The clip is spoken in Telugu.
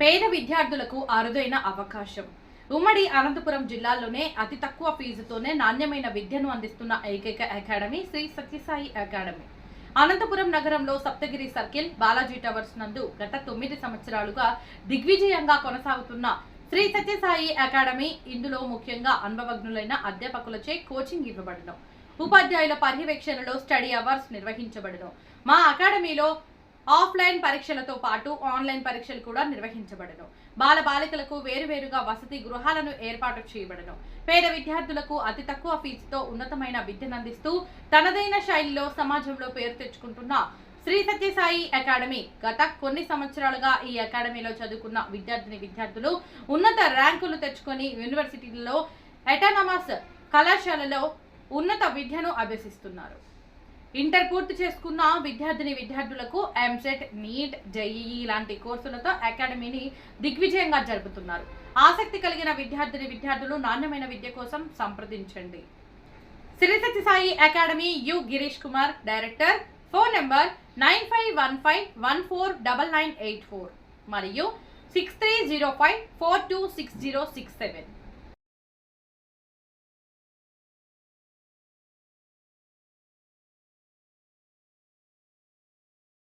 పేద విద్యార్థులకు అరుదైన అవకాశం. ఉమ్మడి అనంతపురం జిల్లాలోనే అతి తక్కువ ఫీజుతోనే నాణ్యమైన విద్యను అందిస్తున్న ఏకైక అకాడమీ శ్రీ సత్యసాయి అకాడమీ. అనంతపురం నగరంలో సప్తగిరి సర్కిల్ బాలాజీ టవర్స్ నందు గత తొమ్మిది సంవత్సరాలుగా దిగ్విజయంగా కొనసాగుతున్న శ్రీ సత్యసాయి అకాడమీ ఇందులో ముఖ్యంగా అనుభవజ్ఞులైన అధ్యాపకులచే కోచింగ్ ఇవ్వబడడం ఉపాధ్యాయుల పర్యవేక్షణలో స్టడీ అవర్స్ నిర్వహించబడడం మా అకాడమీలో ఆఫ్లైన్ పరీక్షలతో పాటు ఆన్లైన్ పరీక్షలు కూడా నిర్వహించబడను. బాల బాలికలకు వేరువేరుగా వసతి గృహాలను ఏర్పాటు చేయబడను. పేద విద్యార్థులకు అతి తక్కువ ఫీజుతో ఉన్నతమైన విద్యను అందిస్తూ తనదైన శైలిలో సమాజంలో పేరు తెచ్చుకుంటున్న శ్రీ సత్యసాయి అకాడమీ గత కొన్ని సంవత్సరాలుగా ఈ అకాడమీలో చదువుకున్న విద్యార్థిని విద్యార్థులు ఉన్నత ర్యాంకులు తెచ్చుకొని యూనివర్సిటీలలో ఎటానమస్ కళాశాలలో ఉన్నత విద్యను అభ్యసిస్తున్నారు. ఇంటర్ పూర్తి చేసుకున్న విద్యార్థిని విద్యార్థులకు ఎంసెట్ నీట్ జేఈఈ లాంటి కోర్సులతో అకాడమీని దిగ్విజయంగా జరుపుతున్నారు. ఆసక్తి కలిగిన విద్యార్థిని విద్యార్థులు నాణ్యమైన విద్య కోసం సంప్రదించండి. Shri Sai academy U Girish Kumar director. Phone number nine five one five one four double nine eight four మరియు six three zero five four two six zero six seven.